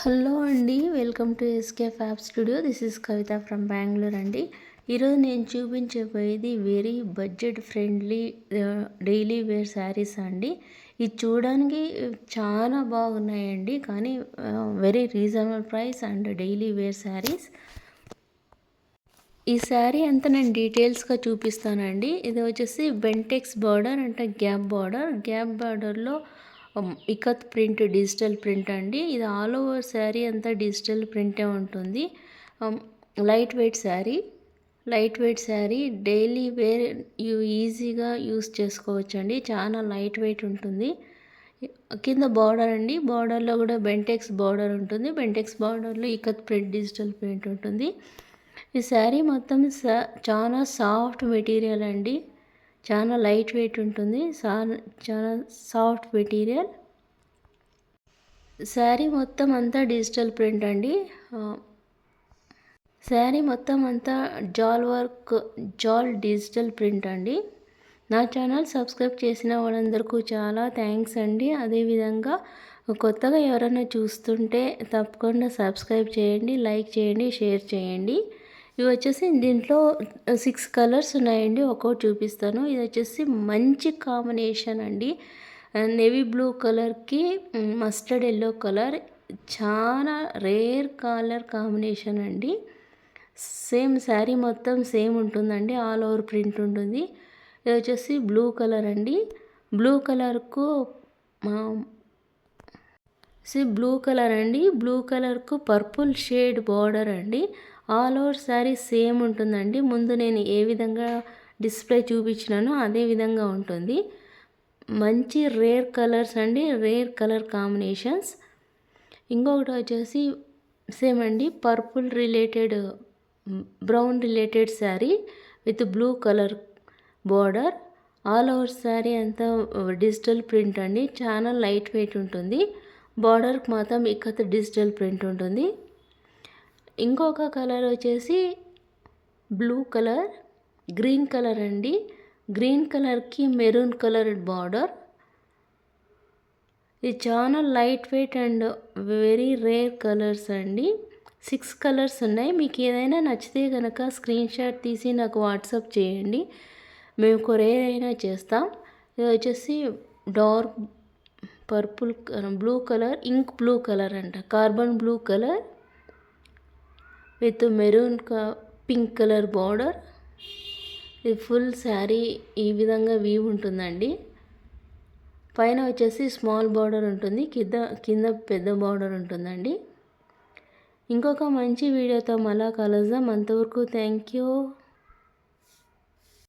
Hello అండి welcome to SK fab studio. This is Kavitha from Bengaluru అండి. ఈరోజు నేను చూపించబోయేది very budget friendly daily wear saris అండి. ఇది చూడడానికి చాలా బాగున్నాయండి కానీ very reasonable price and daily wear saris. ఈ శారీ అంతా నేను డీటెయిల్స్గా చూపిస్తానండి. ఇది వచ్చేసి బెంటెక్స్ బార్డర్ అంటే గ్యాప్ బార్డర్. గ్యాప్ బార్డర్లో ఇకత్ ప్రింట్ డిజిటల్ ప్రింట్ అండి. ఇది ఆల్ ఓవర్ శారీ అంతా డిజిటల్ ప్రింటే ఉంటుంది. Light weight sari. Light weight sari daily wear you ఈజీగా యూస్ చేసుకోవచ్చు అండి చాలా లైట్ వెయిట్ ఉంటుంది. కింద బార్డర్ అండి. బార్డర్లో కూడా బెంటెక్స్ బార్డర్ ఉంటుంది. బెంటెక్స్ బార్డర్లో ఇకత్ ప్రింట్ డిజిటల్ ప్రింట్ ఉంటుంది. ఈ శారీ మొత్తం చాలా సాఫ్ట్ మెటీరియల్ అండి. చాలా లైట్ వెయిట్ ఉంటుంది. చాలా సాఫ్ట్ మెటీరియల్. శారీ మొత్తం అంతా డిజిటల్ ప్రింట్ అండి. శారీ మొత్తం అంతా జాల్ వర్క్ జాల్ డిజిటల్ ప్రింట్ అండి. నా ఛానల్ సబ్స్క్రైబ్ చేసిన వాళ్ళందరికీ చాలా థ్యాంక్స్ అండి. అదేవిధంగా కొత్తగా ఎవరైనా చూస్తుంటే తప్పకుండా సబ్స్క్రైబ్ చేయండి లైక్ చేయండి షేర్ చేయండి. ఇవి వచ్చేసి దీంట్లో సిక్స్ కలర్స్ ఉన్నాయండి. ఒక్కొక్కటి చూపిస్తాను. ఇది వచ్చేసి మంచి కాంబినేషన్ అండి. నేవీ బ్లూ కలర్కి mustard yellow colour rare colour colour కాంబినేషన్ అండి. సేమ్ శారీ మొత్తం సేమ్ ఉంటుందండి. ఆల్ ఓవర్ ప్రింట్ ఉంటుంది. ఇది వచ్చేసి బ్లూ కలర్ అండి. బ్లూ కలర్కు బ్లూ కలర్ అండి. బ్లూ కలర్కు పర్పుల్ షేడ్ బార్డర్ అండి. ఆల్ ఓవర్ శారీ సేమ్ ఉంటుందండి. ముందు నేను ఏ విధంగా డిస్ప్లే చూపించినానో అదే విధంగా ఉంటుంది. మంచి రేర్ కలర్స్ అండి రేర్ కలర్ కాంబినేషన్స్. ఇంకొకటి వచ్చేసి సేమ్ అండి purple related brown related sari with blue colour border. All over sari అంతా డిజిటల్ ప్రింట్ అండి. చాలా లైట్ వెయిట్ ఉంటుంది. బార్డర్కి మాత్రం ఇక్కత డిజిటల్ ప్రింట్ ఉంటుంది. ఇంకొక కలర్ వచ్చేసి బ్లూ కలర్ గ్రీన్ కలర్ అండి. గ్రీన్ కలర్కి మెరూన్ కలర్ బార్డర్. ఇది చాలా light weight and very rare colours అండి. సిక్స్ కలర్స్ ఉన్నాయి. మీకు ఏదైనా నచ్చితే కనుక స్క్రీన్ షాట్ తీసి నాకు వాట్సాప్ చేయండి. మేము కొరియర్ అయినా చేస్తాం. ఇది వచ్చేసి dark purple blue colour ink blue colour అంట. Carbon blue colour. With maroon pink colour border. ఇది ఫుల్ శారీ ఈ విధంగా వీవ్ ఉంటుందండి. పైన వచ్చేసి స్మాల్ బార్డర్ ఉంటుంది కింద కింద పెద్ద బార్డర్ ఉంటుందండి. ఇంకొక మంచి వీడియోతో మళ్ళా కలుద్దాం. అంతవరకు థ్యాంక్ యూ.